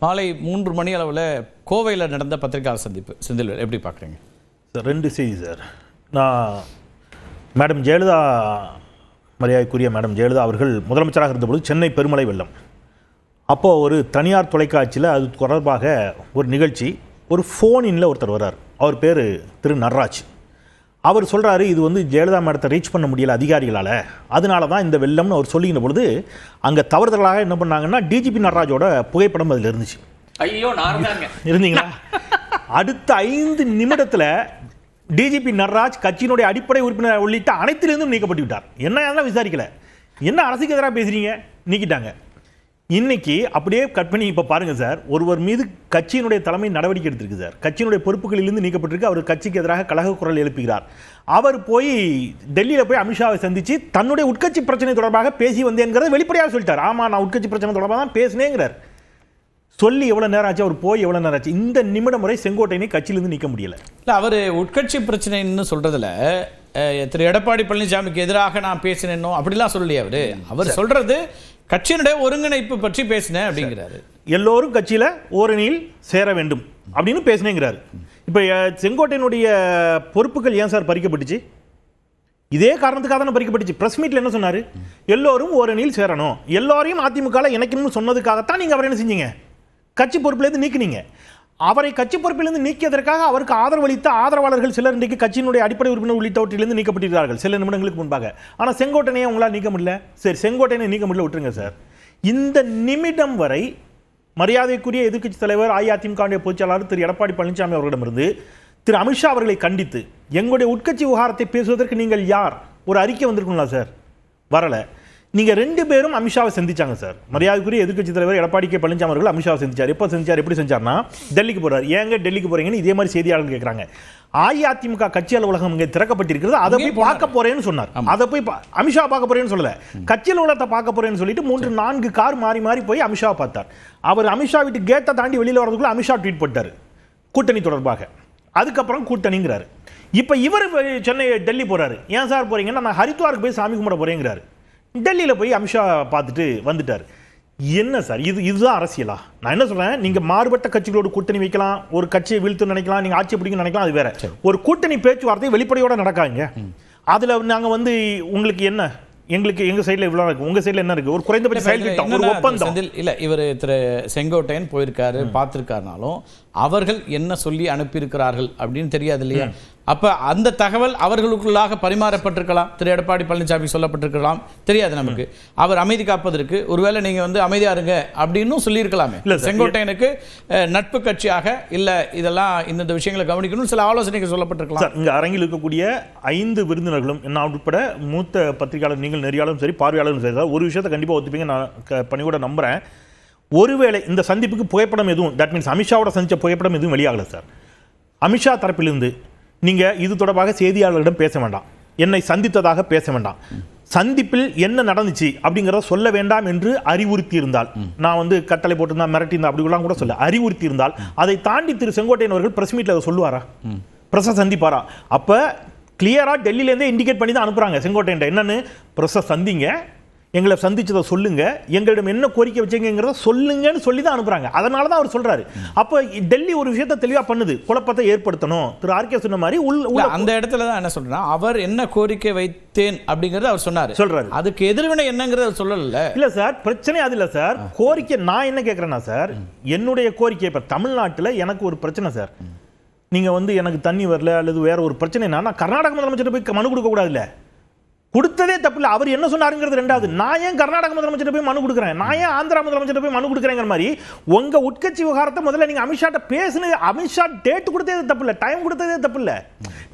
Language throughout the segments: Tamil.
மாலை மூன்று மணி அளவில் கோவையில் நடந்த பத்திரிகையாளர் சந்திப்பு. செந்தில் எப்படி பார்க்குறீங்க? சார் ரெண்டு செய்தி சார். நான் மேடம் ஜெயலலிதா மரியாதைக்குரிய மேடம் ஜெயலலிதா அவர்கள் முதலமைச்சராக இருந்தபோது சென்னை பெருமலை வெள்ளம். அப்போது ஒரு தனியார் தொலைக்காட்சியில் அது தொடர்பாக ஒரு நிகழ்ச்சி ஒரு ஃபோனின்ல ஒருத்தர் வர்றார். அவர் பேர் திரு நட்ராஜ். அவர் சொல்கிறாரு இது வந்து ஜெயலலிதா மேடத்தை ரீச் பண்ண முடியல அதிகாரிகளால். அதனால தான் இந்த வெள்ளம்னு அவர் சொல்லிக்கிற பொழுது அங்கே தவறுதலாக என்ன பண்ணாங்கன்னா டிஜிபி நடராஜோட புகைப்படம் அதில் இருந்துச்சு. ஐயோ இருந்தீங்களா? அடுத்த ஐந்து நிமிடத்துல டிஜிபி நட்ராஜ் கட்சியினுடைய அடிப்படை உறுப்பினர் உள்ளிட்ட அனைத்திலிருந்தும் நீக்கப்பட்டு விட்டார் என்ன விசாரிக்கல. என்ன அரசுக்கு எதிராக பேசுறீங்க? நீக்கிட்டாங்க. இன்னைக்கு அப்படியே கட் பண்ணி இப்போ பாருங்க சார் ஒருவர் மீது கட்சியினுடைய தலைமை நடவடிக்கை எடுத்திருக்கு சார். கட்சியினுடைய பொறுப்புகளிலிருந்து நீக்கப்பட்டிருக்கு. அவர் கட்சிக்கு எதிராக கழக குரல் எழுப்புகிறார். அவர் போய் டெல்லியில் போய் அமித்ஷாவை சந்திச்சு தன்னுடைய உட்கட்சி பிரச்சனை தொடர்பாக பேசி வந்தேங்கிறத வெளிப்படையாக சொல்லிட்டார். ஆமா நான் உட்கட்சி பிரச்சனை தொடர்பாக தான் பேசினேங்கிறார். சொல்லி எவ்வளவு நேரம் ஆச்சு? அவர் போய் எவ்வளவு நேரம் ஆச்சு? இந்த நிமிடம் வரை செங்கோட்டையனை கட்சியிலிருந்து நீக்க முடியல. இல்லை அவர் உட்கட்சி பிரச்சனைன்னு சொல்றதுல அஹ், திரு எடப்பாடி பழனிசாமிக்கு எதிராக நான் பேசினேனோ அப்படிலாம் சொல்லலையே அவரு. அவர் சொல்றது கட்சியினுடைய ஒருங்கிணைப்பு பற்றி பேசினேன் அப்படிங்கிறாரு. எல்லோரும் கட்சியில ஓரணியில் சேர வேண்டும் அப்படின்னு பேசினேங்கிறாரு. இப்ப செங்கோட்டையனுடைய பொறுப்புகள் ஏன் சார் பறிக்கப்பட்டுச்சு? இதே காரணத்துக்காக தானே பறிக்கப்பட்டுச்சு. பிரஸ் மீட்ல என்ன சொன்னாரு? எல்லோரும் ஓரணியில் சேரணும். எல்லாரையும் அதிமுக இணைக்கணும்னு சொன்னதுக்காகத்தான் நீங்க அவர் என்ன செஞ்சீங்க? கட்சி பொறுப்பிலிருந்து நீக்கினீங்க. அவரை கட்சி பொறுப்பிலிருந்து நீக்கியதற்காக அவருக்கு ஆதரவளித்த ஆதரவாளர்கள் சிலர் இன்றைக்கு கட்சியினுடைய அடிப்படை உறுப்பினர் உள்ளிட்டவற்றிலிருந்து நீக்கப்பட்டிருக்கிறார்கள். சில நிமிடங்களுக்கு முன்பாக. ஆனால் செங்கோட்டனையே உங்களால் நீக்க முடியல. சரி செங்கோட்டையை நீக்க முடியல விட்டுருங்க சார் இந்த நிமிடம் வரை மரியாதைக்குரிய எதிர்க்கட்சி தலைவர் அஇஅதிமுக பொதுச்செயலாளர் திரு எடப்பாடி பழனிசாமி அவர்களிடமிருந்து திரு அமித்ஷா அவர்களை கண்டித்து எங்களுடைய உட்கட்சி விவகாரத்தை பேசுவதற்கு நீங்கள் யார்? ஒரு அறிக்கை வந்திருக்குங்களா சார் வரலை. நீங்க ரெண்டு பேரும் அமித்ஷாவை சந்திச்சாங்க சார். மரியாதைக்குரிய எதிர்க்கட்சி தலைவர் எடப்பாடி கே. பழனிசாமி அவர்கள் அமித்ஷாவை சந்திச்சார். எப்போ சந்திச்சார் எப்படி செஞ்சார்னா டெல்லிக்கு போறாரு. ஏங்க டெல்லிக்கு போறீங்கன்னு இதே மாதிரி செய்தியாளர்கள் கேட்குறாங்க அஇஅதிமுக கட்சி அலுவலகம் இங்கே திறக்கப்பட்டிருக்கிறது. அதை போய் பார்க்க போறேன்னு சொன்னார். அதை போய் அமித்ஷா பார்க்க போறேன்னு சொல்லல. கட்சி அலுவலகத்தை பார்க்க போறேன்னு சொல்லிட்டு மூன்று நான்கு கார் மாறி மாறி போய் அமித்ஷாவை பார்த்தார். அவர் அமித்ஷா வீட்டு கேட்டை தாண்டி வெளியில வரதுக்குள்ள அமித்ஷா ட்வீட் போட்டார். கூட்டணி தொடர்பாக. அதுக்கப்புறம் கூட்டணிங்கிறாரு. இப்போ இவர் சென்னை டெல்லி போறாரு. ஏன் சார் போறீங்கன்னா நான் ஹரித்வாருக்கு போய் சாமி கும்பிட போறேங்கிறாரு. டெல்லியில் போய் அமித்ஷா பார்த்துட்டு வந்துட்டார். என்ன சார்? இது இதுதான் அரசியலா? நான் என்ன சொல்றேன்? நீங்க மாறுபட்ட கட்சிகளோடு கூட்டணி வைக்கலாம் ஒரு கட்சியை வீழ்த்து நினைக்கலாம் நீங்க ஆட்சி பிடிக்கும் நினைக்கலாம் அது வேற. ஒரு கூட்டணி பேச்சுவார்த்தை வெளிப்படையோட நடக்காங்க அதுல நாங்க வந்து உங்களுக்கு என்ன? எங்களுக்கு எங்க சைடுல இவ்வளவு இருக்கு? உங்க சைடுல என்ன இருக்கு? ஒரு குறைந்தபட்ச செயல் திட்டம் ஒரு ஒப்பந்தம். இல்ல இவர் திரு செங்கோட்டையன் போயிருக்காரு பார்த்திருக்காருனாலும் அவர்கள் என்ன சொல்லி அனுப்பியிருக்கிறார்கள் அப்படின்னு தெரியாது இல்லையா அப்ப அந்த தகவல் அவர்களுக்குள்ளாக பரிமாறப்பட்டிருக்கலாம். திரு எடப்பாடி பழனிசாமி சொல்லப்பட்டிருக்கலாம். தெரியாது நமக்கு. அவர் அமைதி காப்பதற்கு ஒருவேளை நீங்க வந்து அமைதியா இருங்க அப்படின்னு சொல்லியிருக்கலாமே. இல்ல செங்கோட்டையனுக்கு நட்பு கட்சியாக இல்ல இதெல்லாம் இந்தந்த விஷயங்களை கவனிக்கணும் சில ஆலோசனைகள் சொல்லப்பட்டிருக்கலாம். இங்க அரங்கில் இருக்கக்கூடிய ஐந்து விருந்தினர்களும் நான் உட்பட மூத்த பத்திரிகையாளர் நீங்கள் நெறியாளரும் சரி பார்வையாளரும் சரி ஒரு விஷயத்தை கண்டிப்பா ஒத்துப்பீங்க நான் பணிவோட நம்புறேன். ஒருவேளை இந்த சந்திப்புக்கு புகைப்படம் எதுவும் தட் மீன்ஸ் அமித்ஷாவோட சந்தித்த புகைப்படம் எதுவும் வெளியாகலை சார் அமித்ஷா தரப்பிலிருந்து நீங்கள் இது தொடர்பாக செய்தியாளர்களிடம் பேச வேண்டாம். என்னை சந்தித்ததாக பேச வேண்டாம். சந்திப்பில் என்ன நடந்துச்சு அப்படிங்கிறத சொல்ல வேண்டாம் என்று அறிவுறுத்தி இருந்தால் நான் வந்து கட்டளை போட்டிருந்தா மிரட்டி அப்படி அப்படிலாம் கூட சொல்ல அறிவுறுத்தி இருந்தால் அதை தாண்டி திரு செங்கோட்டையன் அவர்கள் பிரஸ் மீட்டில் அதை சொல்லுவாரா? பிரஸை சந்திப்பாரா? அப்போ கிளியராக டெல்லியிலேருந்தே இண்டிகேட் பண்ணி தான் அனுப்புகிறாங்க செங்கோட்டையன் என்னன்னு? பிரஸை சந்திங்க. எங்களை சந்திச்சதை சொல்லுங்க. எங்களிடம் என்ன கோரிக்கை வச்சீங்கிறத சொல்லுங்கன்னு சொல்லி தான் அனுப்புறாங்க. அதனால தான் அவர் சொல்றாரு. அப்ப டெல்லி ஒரு விஷயத்தை தெளிவா பண்ணுது. குழப்பத்தை ஏற்படுத்தணும். திரு ஆர்கே சொன்ன மாதிரி உள்ள அந்த இடத்துல தான் என்ன சொல்றேன்னா அவர் என்ன கோரிக்கை வைத்தேன் அப்படிங்கறத அவர் சொன்னாரு. சொல்றாரு. அதுக்கு எதிர்வினை என்னங்கறத சொல்லல. இல்ல சார். பிரச்சனை அது இல்ல சார். கோரிக்கை நான் என்ன கேக்குறேன்னா சார் என்னுடைய கோரிக்கை இப்ப தமிழ்நாட்டுல எனக்கு ஒரு பிரச்சனை சார். நீங்க வந்து எனக்கு தண்ணி வரல அல்லது வேற ஒரு பிரச்சனைனா நான் கர்நாடக முதலமைச்சர் போய் மனு கொடுக்க கூடாதுல்ல. கொடுத்ததே தப்பு இல்ல அவர் என்ன சொன்னாருங்கிறது ரெண்டாவது. நான் ஏன் கர்நாடக முதலமைச்சர் போய் மனு கொடுக்குறேன்? நான் ஏன் ஆந்திரா முதலமைச்சர் போய் மனு கொடுக்குறேங்கிற மாதிரி உங்க உட்கட்சி விவகாரத்தை முதல்ல நீங்க அமித்ஷாட்ட பேசுனது அமித்ஷா டேட் கொடுத்ததே தப்பு இல்ல டைம் கொடுத்ததே தப்பு இல்ல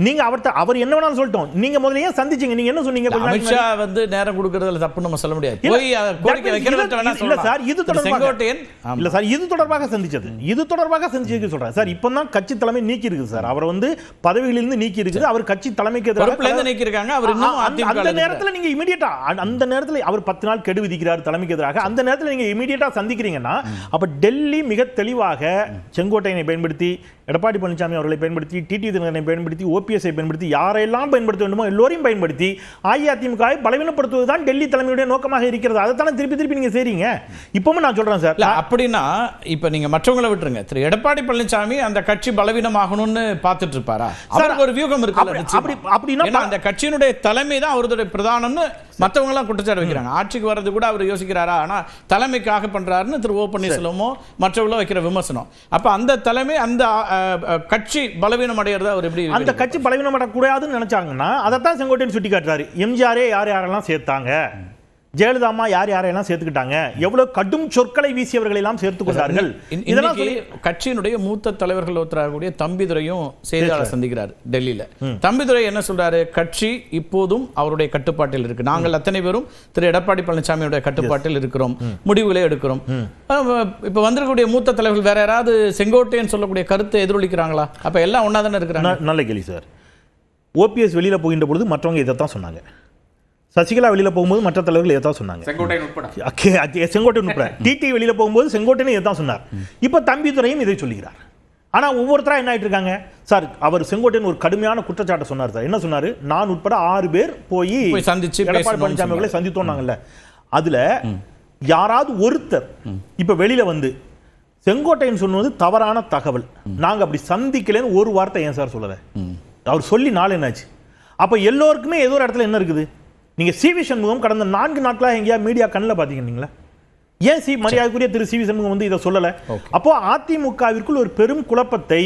நீங்க அவர்ட்ட அவர் என்ன வேணாலும் சொல்லட்டும். நீங்க முதல்ல ஏன் சந்திச்சீங்க? நீங்க என்ன சொன்னீங்க? அமித்ஷா வந்து நேரம் கொடுக்கறதுல தப்பு நம்ம சொல்ல முடியாது. இல்ல. சார், இது தொடர்பாக-. இல்ல சார் இது தொடர்பாக சந்திச்சது. இது தொடர்பாக சந்திச்சதுக்கு சொல்றேன். சார் இப்பதான் கட்சி தலைமை நீக்கி இருக்குது சார். அவர் வந்து பதவியிலிருந்து நீக்கி இருக்குது அவர் கட்சி தலைமைக்கு எதிராக இருந்து நீக்கியிருக்காங்க. அவர் இன்னும் அந்த- நேரத்துல நீங்க இமிடியேட்டா அந்த நேரத்துல அவர் பத்து நாள் கெடு விதிக்கிறார் தலைமைக்கு எதிராக அந்த நேரத்துல நீங்க இமிடியேட்டா சந்திக்கிறீங்கன்னா அப்ப டெல்லி மிக தெளிவாக செங்கோட்டையனை பயன்படுத்தி எடப்பாடி பழனிசாமி அவர்களை பயன்படுத்தி டிடி தினகரனை பயன்படுத்தி ஓபி ஓபிஎஸ்ஐ பயன்படுத்தி யாரெல்லாம் பயன்படுத்த வேண்டுமோ எல்லோரையும் பயன்படுத்தி அஇஅதிமுகவை பலவீனப்படுத்துவதுதான் டெல்லி தலைமையுடைய நோக்கமாக இருக்கிறது. அதைத்தானே திருப்பி திருப்பி நீங்க செய்றீங்க. இப்பவும் நான் சொல்றேன் சார். அப்படின்னா இப்ப நீங்க மற்றவங்களை விட்டுருங்க. திரு எடப்பாடி பழனிசாமி அந்த கட்சி பலவீனமாகணும்னு பார்த்துட்டு இருப்பாரா? அவருக்கு ஒரு வியூகம் அப்படி-. அப்படி- அப்படின்னா அந்த கட்சியினுடைய தலைமை தான் அவருடைய பிரதானம்னு மத்தவங்க எல்லாம் குற்றச்சாட்டு வைக்கிறாங்க. ஆட்சிக்கு வர்றது கூட அவர் யோசிக்கிறாரா? ஆனா தலைமைக்காக பண்றாருன்னு திரு ஓ பன்னீர்செல்வமோ மற்றவங்களும் வைக்கிற விமர்சனம். அப்ப அந்த தலைமை அந்த கட்சி பலவீனம் அடைகிறதா அவர் எப்படி அந்த கட்சி பலவீனப்படக்கூடாதுன்னு நினைச்சாங்கன்னா அதைத்தான் செங்கோட்டையன் சுட்டி காட்டுறாரு எம்ஜிஆரே யார் யாரெல்லாம் சேர்த்தாங்க? ஜெயலலிதாமா யார் யாரையெல்லாம் சேர்த்துக்கிட்டாங்க? எவ்வளவு கடும் சொற்களை வீசியவர்களை எல்லாம் சேர்த்து கொண்டார்கள்? இதெல்லாம் சொல்லி கட்சியினுடைய மூத்த தலைவர்கள் ஒருத்தராகக்கூடிய தம்பிதுரையும் செய்தியாளர் சந்திக்கிறார் டெல்லியில. தம்பிதுரை என்ன சொல்றாரு? கட்சி இப்போதும் அவருடைய கட்டுப்பாட்டில் இருக்கு. நாங்கள் அத்தனை பேரும் திரு எடப்பாடி பழனிசாமியுடைய கட்டுப்பாட்டில் இருக்கிறோம். முடிவுகளை எடுக்கிறோம். இப்ப வந்திருக்கக்கூடிய மூத்த தலைவர்கள் வேற யாராவது செங்கோட்டையன் சொல்லக்கூடிய கருத்தை எதிரொலிக்கிறாங்களா? அப்ப எல்லாம் ஒன்னா தானே இருக்கிறாங்க நல்ல கேள்வி சார். ஓபிஎஸ் வெளியில போகின்ற பொழுது மற்றவங்க இதைத்தான் சொன்னாங்க. சசிகலா வெளியில போகும்போது மற்ற தலைவர்கள் இதைத்தான் சொன்னாங்க. செங்கோட்டையன் உட்பட. டிடி வெளியில போகும்போது செங்கோட்டையன் தான் சொன்னார். இப்ப தம்பிதுரையும் இதை சொல்லுகிறார். ஆனா ஒவ்வொருத்தரா என்ன ஆயிட்டு இருக்காங்க சார் அவர் செங்கோட்டையன் ஒரு கடுமையான குற்றச்சாட்டை சொன்னார் சார். என்ன சொன்னாரு? நான் உட்பட ஆறு பேர் போய் சந்திச்சு எடப்பாடி பழனிசாமி அவர்களை சந்தித்தோம்னாங்கல்ல. அதுல யாராவது ஒருத்தர் இப்ப வெளியில வந்து செங்கோட்டையன் சொன்னது தவறான தகவல். நாங்க அப்படி சந்திக்கலன்னு ஒரு வார்த்தை ஏன் சார் சொல்லல? அவர் சொல்லி நாள் என்னாச்சு? அப்ப எல்லோருக்குமே ஏதோ ஒரு இடத்துல என்ன இருக்குது? நீங்க சி வி சண்முகம் கடந்த நான்கு நாட்களா எங்கேயா மீடியா கண்ணில் பாத்தீங்களா ஏன் சி மரியாதைக்குரிய திரு சி வி சண்முகம் வந்து இதை சொல்லல? அப்போ அதிமுகவிற்குள் ஒரு பெரும் குழப்பத்தை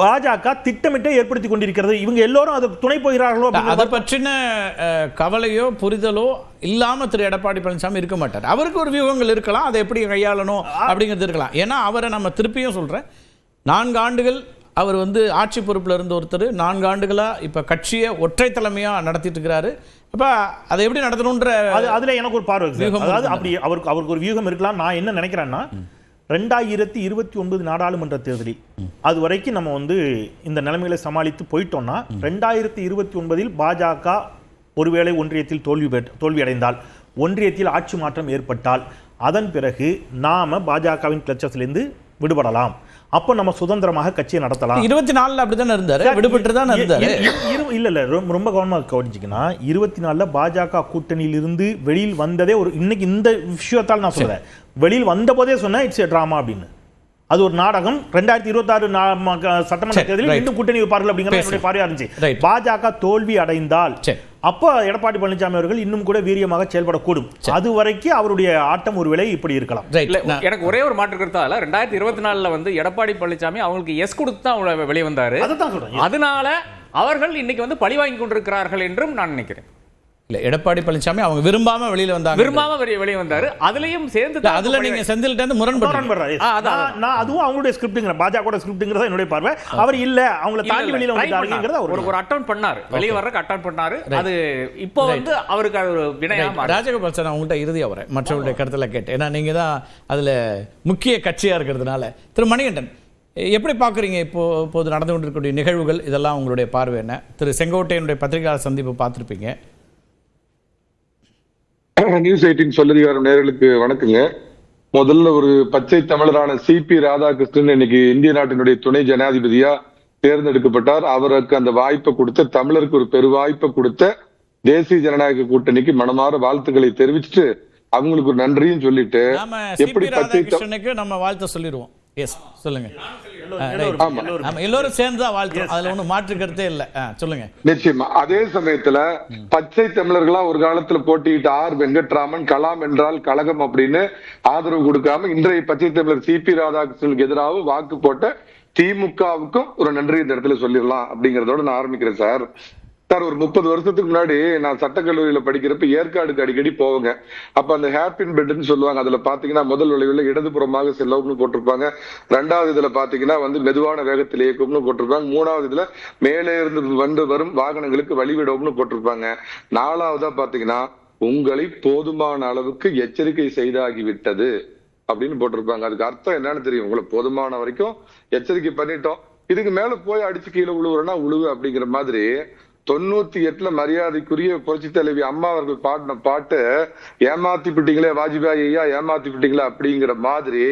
பாஜக திட்டமிட்டே ஏற்படுத்தி கொண்டிருக்கிறது. இவங்க எல்லோரும் அதுக்கு துணை போகிறார்களோ அதை பற்றின கவலையோ புரிதலோ இல்லாம திரு எடப்பாடி பழனிசாமி இருக்க மாட்டார். அவருக்கு ஒரு வியூகங்கள் இருக்கலாம். அதை எப்படி கையாளணும் அப்படிங்கிறது இருக்கலாம். ஏன்னா அவரை நம்ம திருப்பியும் சொல்றேன். நான்கு ஆண்டுகள் அவர் வந்து ஆட்சி பொறுப்புல இருந்த ஒருத்தர் நான்கு ஆண்டுகளா இப்ப கட்சியை ஒற்றை தலைமையா நடத்திட்டு இருக்கிறாரு. அப்ப அதை எப்படி நடத்தணும்ன்ற அது அதுல எனக்கு ஒரு பார்வை அதாவது. அப்படி அவருக்கு அவருக்கு ஒரு வியூகம் இருக்கலாம். நான் என்ன நினைக்கிறேன்னா ரெண்டாயிரத்தி இருபத்தி ஒன்பது நாடாளுமன்ற தேர்தலில் அது வரைக்கும் நம்ம வந்து இந்த நிலைமைகளை சமாளித்து போயிட்டோம்னா ரெண்டாயிரத்தி இருபத்தி ஒன்பதில் பாஜக ஒருவேளை ஒன்றியத்தில் தோல்வி தோல்வி அடைந்தால் ஒன்றியத்தில் ஆட்சி மாற்றம் ஏற்பட்டால் அதன் பிறகு நாம பாஜகவின் கிளச்சத்திலிருந்து விடுபடலாம். அப்போ நம்ம சுதந்திரமாக கட்சியை நடத்தலாம். இருபத்தி நாலுல அப்படித்தானே இருந்தாரு விடுபட்டு தான் இருந்தாரு. இல்ல இல்ல ரொம்ப ரொம்ப கவனமா கவனிச்சிங்கன்னா இருபத்தி நாலுல பாஜக கூட்டணியில் இருந்து வெளியில் வந்ததே ஒரு இன்னைக்கு இந்த விஷயத்தால் நான் சொல்றேன். வெளியில் வந்த போதே சொன்னேன் இட்ஸ் டிராமா அப்படின்னு. அது ஒரு நாடகம். ரெண்டாயிரத்தி இருபத்தாறு சட்டமன்ற தேர்தலில். இன்னும் கூட்டணி வைப்பார்கள் அப்படிங்கிற. என்னுடைய பார்வையா இருந்துச்சு. பாஜக தோல்வி அடைந்தால். அப்போ எடப்பாடி பழனிசாமி அவர்கள் இன்னும் கூட வீரியமாக செயல்படக்கூடும். அது வரைக்கும் அவருடைய ஆட்டம் ஒருவேளை இப்படி இருக்கலாம். எனக்கு ஒரே ஒரு மாற்று கருத்தால ரெண்டாயிரத்தி இருபத்தி நாலுல வந்து எடப்பாடி பழனிசாமி அவங்களுக்கு எஸ் கொடுத்து தான் வெளியே வந்தாரு. அதை தான் சொல்றேன். அதனால அவர்கள் இன்னைக்கு வந்து பழி வாங்கி கொண்டிருக்கிறார்கள் என்றும் நான் நினைக்கிறேன். இல்ல எடப்பாடி பழனிசாமி அவங்க விரும்பாம வெளியில வந்தாங்க. விரும்பாம வெளியே வெளியே வந்தாரு. அதுலயும் சேர்ந்து அதுல நீங்க செந்தில்ட்ட இருந்து முரண்படுறாரு. நான் அதுவும் அவங்களுடைய ஸ்கிரிப்ட்ங்கிற பாஜக ஸ்கிரிப்ட்ங்கிறத என்னுடைய பார்வை. அவர் இல்ல அவங்கள தாண்டி வெளியில பண்ணாரு. ஒரு அவர் ஒரு அட்டன் பண்ணாரு. வெளியே வர்றதுக்கு அட்டன் பண்ணாரு. அது இப்போ வந்து அவருக்கு அது ஒரு வினையா Right. மாறி ராஜகோபால் சார் நான் உங்கள்கிட்ட இறுதியா வரேன். மற்றவருடைய கருத்துல கேட்டேன். ஏன்னா நீங்க தான் அதுல முக்கிய கட்சியா இருக்கிறதுனால. திரு மணிகண்டன் எப்படி பார்க்குறீங்க இப்போ இப்போது நடந்து கொண்டிருக்கக்கூடிய நிகழ்வுகள்? இதெல்லாம் உங்களுடைய பார்வை என்ன? திரு செங்கோட்டையனுடைய பத்திரிகையாளர் சந்திப்பு பார்த்திருப்பீங்க. நியூஸ் எயிட்டின் சொல்லதிகாரம் நேர்களுக்கு வணக்கங்க. முதல்ல ஒரு பச்சை தமிழரான சிபி ராதாகிருஷ்ணன் இன்னைக்கு இந்திய நாட்டினுடைய துணை ஜனாதிபதியா தேர்ந்தெடுக்கப்பட்டார். அவருக்கு அந்த வாய்ப்பை கொடுத்த தமிழருக்கு ஒரு பெரு வாய்ப்பை கொடுத்த தேசிய ஜனநாயக கூட்டணிக்கு மனமாற வாழ்த்துக்களை தெரிவிச்சுட்டு அவங்களுக்கு ஒரு நன்றியும் சொல்லிட்டு எப்படி பச்சை நம்ம வாழ்த்த சொல்லிடுவோம். எஸ் சொல்லுங்க. எல்லோரும், சேர்ந்து தான் வாழ்த்துறோம் அதுல ஒண்ணும் மாற்று கருத்தே இல்லை. சொல்லுங்க. நிச்சயமா. அதே சமயத்துல பச்சை தமிழர்களா ஒரு காலத்துல போட்டியிட்ட ஆர் வெங்கட்ராமன் கலாம் என்றால் கழகம் அப்படின்னு ஆதரவு கொடுக்காம இன்றைய பச்சை தமிழர் சிபி ராதாகிருஷ்ணனுக்கு எதிராக வாக்கு போட்ட திமுகவுக்கும் ஒரு நன்றி இந்த இடத்துல சொல்லிடலாம் அப்படிங்கறதோட நான் ஆரம்பிக்கிறேன் சார். சார் ஒரு முப்பது வருஷத்துக்கு முன்னாடி நான் சட்டக்கல்லூரியில படிக்கிறப்ப ஏற்காடுக்கு அடிக்கடி போவேங்க. அப்ப அந்த ஹேப்பின் பெட்னு சொல்லுவாங்க அதுல பாத்தீங்கன்னா முதல் விளைவுல இடதுபுறமாக செல்லவும்னு போட்டிருப்பாங்க. ரெண்டாவது இதுல பாத்தீங்கன்னா வந்து மெதுவான வேகத்தில் இயக்கும்னு போட்டிருப்பாங்க. மூணாவது இதுல மேலே இருந்து வந்து வரும் வாகனங்களுக்கு வழிவிடவும்னு போட்டிருப்பாங்க. நாலாவதா பாத்தீங்கன்னா உங்களை போதுமான அளவுக்கு எச்சரிக்கை செய்தாகிவிட்டது அப்படின்னு போட்டிருப்பாங்க. அதுக்கு அர்த்தம் என்னன்னு தெரியும். உங்களை போதுமான வரைக்கும் எச்சரிக்கை பண்ணிட்டோம். இதுக்கு மேல போய் அடிச்சு கீழே விழுவுறேன்னா உழுவு அப்படிங்கிற மாதிரி தொண்ணூத்தி எட்டுல மரியாதைக்குரிய புரட்சி தலைவி அம்மா அவர்கள் பாடின பாட்டு ஏமாத்தி விட்டீங்களே வாஜ்பாய் ஐயா ஏமாத்தி விட்டீங்களா அப்படிங்கிற மாதிரி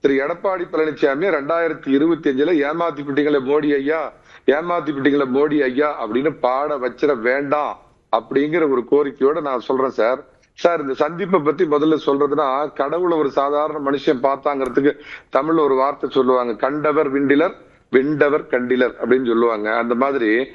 திரு எடப்பாடி பழனிசாமி ரெண்டாயிரத்தி இருபத்தி அஞ்சுல ஏமாத்தி விட்டீங்களே மோடி ஐயா ஏமாத்தி விட்டீங்களே மோடி ஐயா அப்படின்னு பாட வச்சிட வேண்டாம் அப்படிங்கிற ஒரு கோரிக்கையோட நான் சொல்றேன் சார். சார் இந்த சந்திப்பை பத்தி முதல்ல சொல்றதுன்னா கடவுளை ஒரு சாதாரண மனுஷன் பார்த்தாங்கிறதுக்கு தமிழ்ல ஒரு வார்த்தை சொல்லுவாங்க கண்டவர் விண்டிலர் வெண்டவர் கண்டிலர் அப்படின்னு சொல்லுவாங்க. அந்த மாதிரி